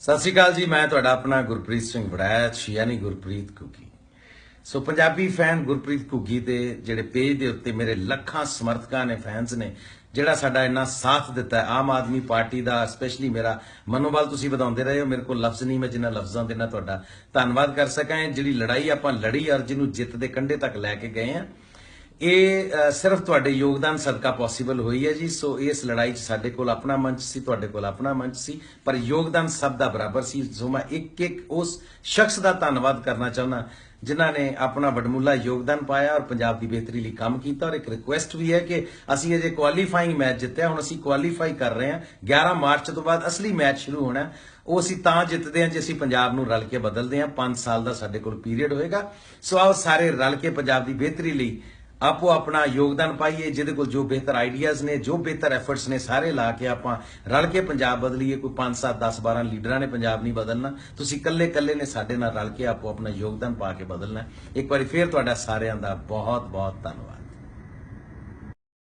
ਸਤਿ ਸ਼੍ਰੀ ਅਕਾਲ ਜੀ, ਮੈਂ ਤੁਹਾਡਾ ਆਪਣਾ ਗੁਰਪ੍ਰੀਤ ਸਿੰਘ ਵੜੈਚ ਯਾਨੀ ਗੁਰਪ੍ਰੀਤ ਕੁਕੀ ਸੋ ਪੰਜਾਬੀ ਫੈਨ ਗੁਰਪ੍ਰੀਤ ਕੁਕੀ ਦੇ ਜਿਹੜੇ ਪੇਜ ਦੇ ਉੱਤੇ ਮੇਰੇ ਲੱਖਾਂ ਸਮਰਥਕਾਂ ਨੇ, ਫੈਨਸ ਨੇ, ਜਿਹੜਾ ਸਾਡਾ ਇੰਨਾ ਸਾਥ ਦਿੱਤਾ ਆਮ ਆਦਮੀ ਪਾਰਟੀ ਦਾ ਸਪੈਸ਼ਲੀ ਮੇਰਾ ਮਨੋਬਲ ਤੁਸੀਂ ਵਧਾਉਂਦੇ ਰਹੇ ਹੋ, ਮੇਰੇ ਕੋਲ ਲਫ਼ਜ਼ ਨਹੀਂ, ਮੈਂ ਜਿੰਨਾ ਲਫ਼ਜ਼ਾਂ ਦੇ ਨਾਲ ਤੁਹਾਡਾ ਧੰਨਵਾਦ ਕਰ ਸਕਾਂ। ਜਿਹੜੀ ਲੜਾਈ ਆਪਾਂ ਲੜੀ ਔਰ ਜਿਹਨੂੰ ਜਿੱਤ ਦੇ ਕੰਢੇ ਤੱਕ ਲੈ ਕੇ ਗਏ ਆ ਇਹ ਸਿਰਫ ਤੁਹਾਡੇ ਯੋਗਦਾਨ ਸਦਕਾ ਪੋਸੀਬਲ ਹੋਈ ਹੈ ਜੀ, ਸੋ ਇਸ ਲੜਾਈ 'ਚ ਸਾਡੇ ਕੋਲ ਆਪਣਾ ਮੰਚ ਸੀ, ਤੁਹਾਡੇ ਕੋਲ ਆਪਣਾ ਮੰਚ ਸੀ, ਪਰ ਯੋਗਦਾਨ ਸਭ ਦਾ ਬਰਾਬਰ ਸੀ। ਸੋ ਮੈਂ ਇੱਕ ਇੱਕ ਉਸ ਸ਼ਖਸ ਦਾ ਧੰਨਵਾਦ ਕਰਨਾ ਚਾਹੁੰਦਾ, ਜਿਨ੍ਹਾਂ ਨੇ ਆਪਣਾ ਵਡਮੁੱਲਾ ਯੋਗਦਾਨ ਪਾਇਆ ਔਰ ਪੰਜਾਬ ਦੀ ਬਿਹਤਰੀ ਲਈ ਕੰਮ ਕੀਤਾ, ਔਰ ਇੱਕ ਰਿਕੁਐਸਟ ਵੀ ਹੈ ਕਿ ਅਸੀਂ ਅਜੇ ਕੁਆਲੀਫਾਈਂਗ ਮੈਚ ਜਿੱਤਿਆ, ਹੁਣ ਅਸੀਂ ਕੁਆਲੀਫਾਈ ਕਰ ਰਹੇ ਹਾਂ। 11 ਮਾਰਚ ਤੋਂ ਬਾਅਦ ਅਸਲੀ ਮੈਚ ਸ਼ੁਰੂ ਹੋਣਾ, ਉਹ ਅਸੀਂ ਤਾਂ ਜਿੱਤਦੇ ਹਾਂ ਜੇ ਅਸੀਂ ਪੰਜਾਬ ਨੂੰ ਰਲ ਕੇ ਬਦਲਦੇ ਹਾਂ। 5 ਸਾਲ ਦਾ ਸਾਡੇ ਕੋਲ ਪੀਰੀਅਡ ਹੋਏਗਾ। ਸੋ ਆਓ ਸਾਰੇ ਰਲ ਕੇ ਪੰਜਾਬ ਦੀ ਬਿਹਤਰੀ ਲਈ ਆਪੋ ਆਪਣਾ ਯੋਗਦਾਨ ਪਾਈਏ, ਜਿਹਦੇ ਕੋਲ ਜੋ ਬਿਹਤਰ ਆਈਡੀਆਜ਼ ਨੇ, ਜੋ ਬਿਹਤਰ ਐਫਰਟਸ ਨੇ, ਸਾਰੇ ਲਾ ਕੇ ਆਪਾਂ ਰਲ ਕੇ ਪੰਜਾਬ ਬਦਲੀਏ, ਕੋਈ 5 7 10 12 ਲੀਡਰਾਂ ਨੇ ਪੰਜਾਬ ਨਹੀਂ ਬਦਲਣਾ। ਤੁਸੀਂ ਇਕੱਲੇ ਇਕੱਲੇ ਨੇ ਸਾਡੇ ਨਾਲ ਰਲ ਕੇ ਆਪੋ ਆਪਣਾ ਯੋਗਦਾਨ ਪਾ ਕੇ ਬਦਲਣਾ ਇੱਕ ਵਾਰੀ ਫੇਰ ਤੁਹਾਡਾ ਸਾਰਿਆਂ ਦਾ ਬਹੁਤ ਬਹੁਤ ਧੰਨਵਾਦ।